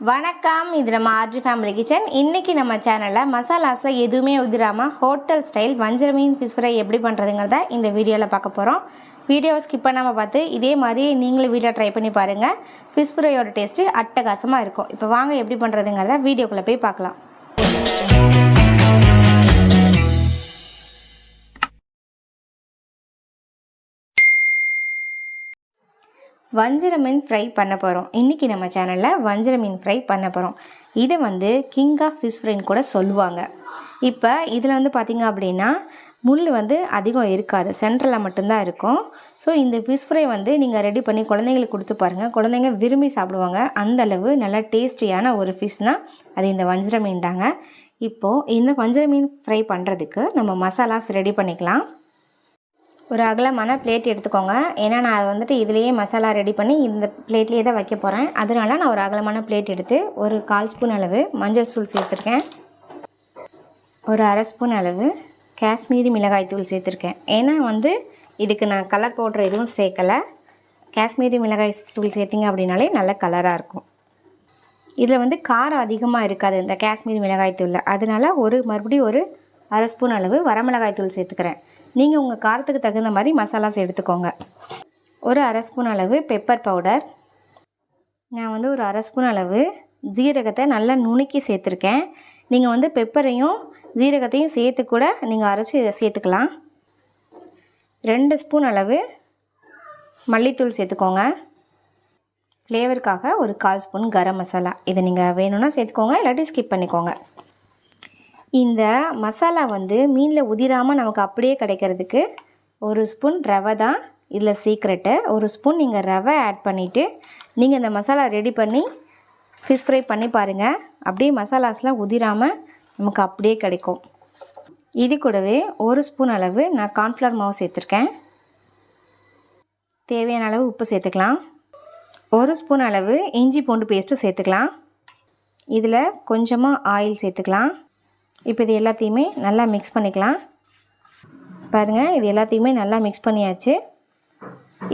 வணக்கம். இது நம்ம ஆர்ஜி ஃபேமிலி கிச்சன் இன்றைக்கி நம்ம சேனலில் மசாலாஸில் எதுவுமே உதிராமல் ஹோட்டல் ஸ்டைல் வஞ்சர மீன் ஃபிஷ் ஃப்ரை எப்படி பண்ணுறதுங்கிறத இந்த வீடியோவில் பார்க்க போகிறோம் வீடியோவை ஸ்கிப் பண்ணாமல் பார்த்து இதே மாதிரி நீங்களும் வீட்டில் ட்ரை பண்ணி பாருங்கள் ஃபிஷ் ஃப்ரையோட டேஸ்ட்டு அட்டகாசமாக இருக்கும். இப்போ வாங்க எப்படி பண்ணுறதுங்கிறத வீடியோக்குள்ளே போய் பார்க்கலாம். வஞ்சர மீன் ஃப்ரை பண்ண போகிறோம் இன்றைக்கி நம்ம சேனலில் வஞ்சர மீன் ஃப்ரை பண்ண போகிறோம் இதை வந்து கிங் ஆஃப் ஃபிஷ் ஃப்ரைன்னு கூட சொல்லுவாங்க. இப்போ இதில் வந்து பார்த்திங்க அப்படின்னா முள் வந்து அதிகம் இருக்காது. சென்ட்ரலில் மட்டும்தான் இருக்கும். ஸோ இந்த ஃபிஷ் ஃப்ரை வந்து நீங்கள் ரெடி பண்ணி குழந்தைங்களுக்கு கொடுத்து பாருங்கள் குழந்தைங்க விரும்பி சாப்பிடுவாங்க. அந்தளவு நல்லா டேஸ்டியான ஒரு ஃபிஷ்னால் அது இந்த வஞ்சர மீன் தாங்க இப்போது இந்த வஞ்சர மீன் ஃப்ரை பண்ணுறதுக்கு நம்ம மசாலாஸ் ரெடி பண்ணிக்கலாம். ஒரு அகலமான பிளேட் எடுத்துக்கோங்க. ஏன்னா நான் அதை வந்துட்டு இதுலேயே மசாலா ரெடி பண்ணி இந்த பிளேட்லேயே தான் வைக்க போகிறேன் அதனால நான் ஒரு அகலமான பிளேட் எடுத்து ஒரு கால் ஸ்பூன் அளவு மஞ்சள் தூள் சேர்த்துருக்கேன். ஒரு அரை ஸ்பூன் அளவு காஷ்மீரி மிளகாய் தூள் சேர்த்துருக்கேன். ஏன்னா வந்து இதுக்கு நான் கலர் பவுட்ரு எதுவும் சேர்க்கலை. காஷ்மீரி மிளகாய் தூள் சேர்த்திங்க அப்படின்னாலே நல்ல கலராக இருக்கும். இதில் வந்து காரம் அதிகமாக இருக்காது இந்த காஷ்மீரி மிளகாய் தூளில். அதனால் ஒரு மறுபடியும் ஒரு அரை ஸ்பூன் அளவு வரமிளகாய் தூள் சேர்த்துக்கிறேன். நீங்கள் உங்கள் காரத்துக்கு தகுந்த மாதிரி மசாலாஸ் எடுத்துக்கோங்க. ஒரு அரை ஸ்பூன் அளவு பெப்பர் பவுடர் நான் வந்து ஒரு அரை ஸ்பூன் அளவு ஜீரகத்தை நல்லா நுணுக்கி சேர்த்துருக்கேன். நீங்கள் வந்து பெப்பரையும் ஜீரகத்தையும் சேர்த்து கூட நீங்கள் அரைச்சி சேர்த்துக்கலாம். ரெண்டு ஸ்பூன் அளவு மல்லித்தூள் சேர்த்துக்கோங்க. ஃப்ளேவருக்காக ஒரு கால் ஸ்பூன் கரம் மசாலா. இதை நீங்கள் வேணும்னா சேர்த்துக்கோங்க இல்லாட்டி ஸ்கிப் பண்ணிக்கோங்க. இந்த மசாலா வந்து மீனில் உதிராமல் நமக்கு அப்படியே கிடைக்கிறதுக்கு ஒரு ஸ்பூன் ரவை தான் இதில் சீக்ரெட்டு ஒரு ஸ்பூன் நீங்கள் ரவை ஆட் பண்ணிவிட்டு நீங்கள் இந்த மசாலா ரெடி பண்ணி ஃபிஷ் ஃப்ரை பண்ணி பாருங்கள் அப்படியே மசாலாஸ்லாம் உதிராமல் நமக்கு அப்படியே கிடைக்கும். இது கூடவே ஒரு ஸ்பூன் அளவு நான் கார்ன்ஃப்ளவர் மாவு சேர்த்துருக்கேன். தேவையான அளவு உப்பு சேர்த்துக்கலாம். ஒரு ஸ்பூன் அளவு இஞ்சி பூண்டு பேஸ்ட்டு சேர்த்துக்கலாம். இதில் கொஞ்சமாக ஆயில் சேர்த்துக்கலாம். இப்போ இது எல்லாத்தையுமே நல்லா மிக்ஸ் பண்ணிக்கலாம். பாருங்கள் இது எல்லாத்தையுமே நல்லா மிக்ஸ் பண்ணியாச்சு.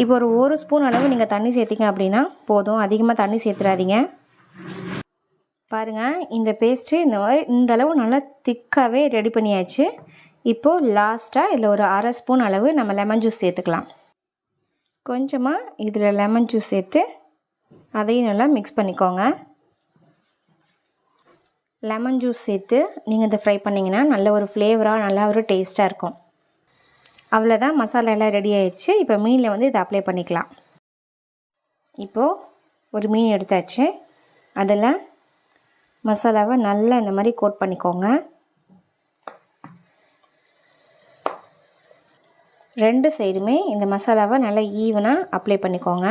இப்போ ஒரு ஒரு ஸ்பூன் அளவு நீங்கள் தண்ணி சேர்த்திங்க அப்படின்னா போதும். அதிகமாக தண்ணி சேர்த்துறாதீங்க. பாருங்கள் இந்த பேஸ்ட்டு இந்த மாதிரி இந்த அளவு நல்லா திக்காகவே ரெடி பண்ணியாச்சு. இப்போது லாஸ்ட்டாக இதில் ஒரு அரை ஸ்பூன் அளவு நம்ம லெமன் ஜூஸ் சேர்த்துக்கலாம். கொஞ்சமாக இதில் லெமன் ஜூஸ் சேர்த்து அதையும் நல்லா மிக்ஸ் பண்ணிக்கோங்க. லெமன் ஜூஸ் சேர்த்து நீங்கள் இதை ஃப்ரை பண்ணிங்கன்னா நல்ல ஒரு ஃப்ளேவராக நல்லா ஒரு டேஸ்ட்டாக இருக்கும். அவ்வளோதான் மசாலா எல்லாம் ரெடி ஆயிடுச்சு இப்போ மீனில் வந்து இதை அப்ளை பண்ணிக்கலாம். இப்போது ஒரு மீன் எடுத்தாச்சு. அதில் மசாலாவை நல்லா இந்த மாதிரி கோட் பண்ணிக்கோங்க. ரெண்டு சைடுமே இந்த மசாலாவை நல்லா ஈவனாக அப்ளை பண்ணிக்கோங்க.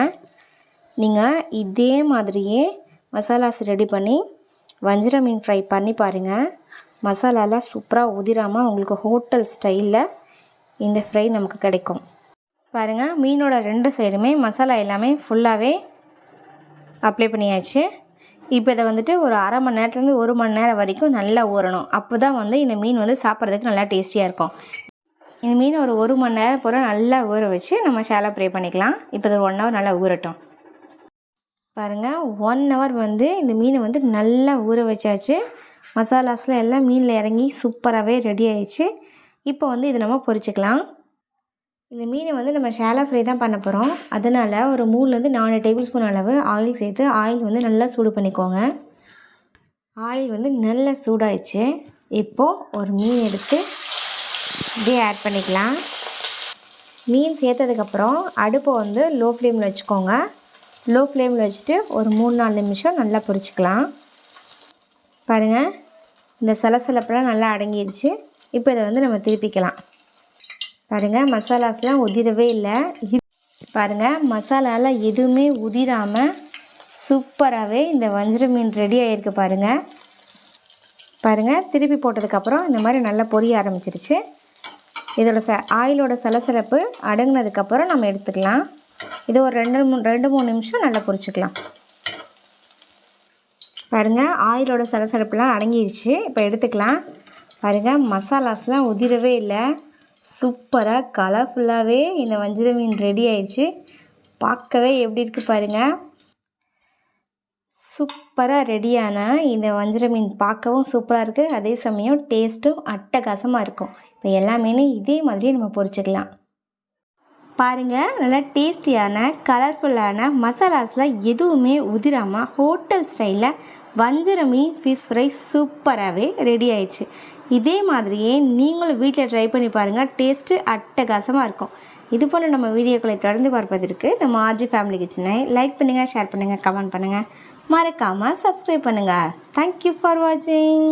நீங்கள் இதே மாதிரியே மசாலாஸ் ரெடி பண்ணி வஞ்சிர மீன் ஃப்ரை பண்ணி பாருங்கள் மசாலாலாம் சூப்பராக உதிராமல் உங்களுக்கு ஹோட்டல் ஸ்டைலில் இந்த ஃப்ரை நமக்கு கிடைக்கும். பாருங்கள் மீனோட ரெண்டு சைடுமே மசாலா எல்லாமே ஃபுல்லாகவே அப்ளை பண்ணியாச்சு. இப்போ இதை வந்துட்டு ஒரு அரை மணி நேரத்துலேருந்து ஒரு மணி நேரம் வரைக்கும் நல்லா ஊறணும். அப்போ தான் வந்து இந்த மீன் வந்து சாப்பிட்றதுக்கு நல்லா டேஸ்டியாக இருக்கும். இந்த மீன் ஒரு ஒரு மணி நேரம் போல் நல்லா ஊற வச்சு நம்ம ஷாலோ ப்ரே பண்ணிக்கலாம். இப்போ இது ஒரு ஒன் ஹவர் நல்லா ஊறட்டும். பாருங்கள் ஒன் ஹவர் வந்து இந்த மீனை வந்து நல்லா ஊற வச்சாச்சு. மசாலாஸ்லாம் எல்லாம் மீனில் இறங்கி சூப்பராகவே ரெடி ஆயிடுச்சு. இப்போ வந்து இது நம்ம பொரிச்சுக்கலாம். இந்த மீனை வந்து நம்ம ஷேலா ஃப்ரை தான் பண்ண போகிறோம் அதனால் ஒரு மூணுலேருந்து நாலு டேபிள் ஸ்பூன் அளவு ஆயில் சேர்த்து ஆயில் வந்து நல்லா சூடு பண்ணிக்கோங்க. ஆயில் வந்து நல்லா சூடாயிடுச்சு. இப்போது ஒரு மீன் எடுத்து இப்படியே ஆட் பண்ணிக்கலாம். மீன் சேர்த்ததுக்கப்புறம் அடுப்பை வந்து லோ ஃப்ளேமில் வச்சுக்கோங்க. லோ ஃப்ளேமில் வச்சுட்டு ஒரு மூணு நாலு நிமிஷம் நல்லா பொரிச்சிக்கலாம். பாருங்கள் இந்த சலசலப்பெல்லாம் நல்லா அடங்கிடுச்சு இப்போ இதை வந்து நம்ம திருப்பிக்கலாம். பாருங்கள் மசாலாஸ்லாம் உதிரவே இல்லை. பாருங்கள் மசாலாலாம் எதுவுமே உதிராமல் சூப்பராகவே இந்த வஞ்சிர மீன் ரெடி ஆகிருக்கு பாருங்கள் பாருங்கள் திருப்பி போட்டதுக்கப்புறம் இந்த மாதிரி நல்லா பொரிய ஆரம்பிச்சிருச்சு. இதோட ச ஆயிலோட சலசலப்பு அடங்கினதுக்கப்புறம் நம்ம எடுத்துக்கலாம். இது ஒரு ரெண்டு மூணு ரெண்டு மூணு நிமிஷம் நல்லா பொரிச்சிக்கலாம். பாருங்கள் ஆயிலோட சலசலப்புலாம் அடங்கிடுச்சு இப்போ எடுத்துக்கலாம். பாருங்கள் மசாலாஸ்லாம் உதிரவே இல்லை. சூப்பராக கலர்ஃபுல்லாகவே இந்த வஞ்சிர மீன் ரெடி ஆயிடுச்சு பார்க்கவே எப்படி இருக்குது பாருங்கள் சூப்பராக ரெடியான இந்த வஞ்சிர மீன் பார்க்கவும் சூப்பராக இருக்குது அதே சமயம் டேஸ்ட்டும் அட்டகாசமாக இருக்கும். இப்போ எல்லா மீனும் இதே மாதிரி நம்ம பொரிச்சுக்கலாம். பாருங்கள் நல்லா டேஸ்டியான கலர்ஃபுல்லான மசாலாஸில் எதுவுமே உதிராமல் ஹோட்டல் ஸ்டைலில் வஞ்சர மீன் ஃபிஷ் ஃப்ரை சூப்பராகவே ரெடி ஆயிடுச்சு. இதே மாதிரியே நீங்களும் வீட்டில் ட்ரை பண்ணி பாருங்கள் டேஸ்ட்டு அட்டகாசமாக இருக்கும். இது போன்ற நம்ம வீடியோக்களை தொடர்ந்து பார்ப்பதற்கு நம்ம ஆர்ஜி ஃபேமிலி கிச்சனை லைக் பண்ணுங்கள் ஷேர் பண்ணுங்கள் கமெண்ட் பண்ணுங்கள் மறக்காமல் சப்ஸ்கிரைப் பண்ணுங்கள் தேங்க்யூ ஃபார் வாட்சிங்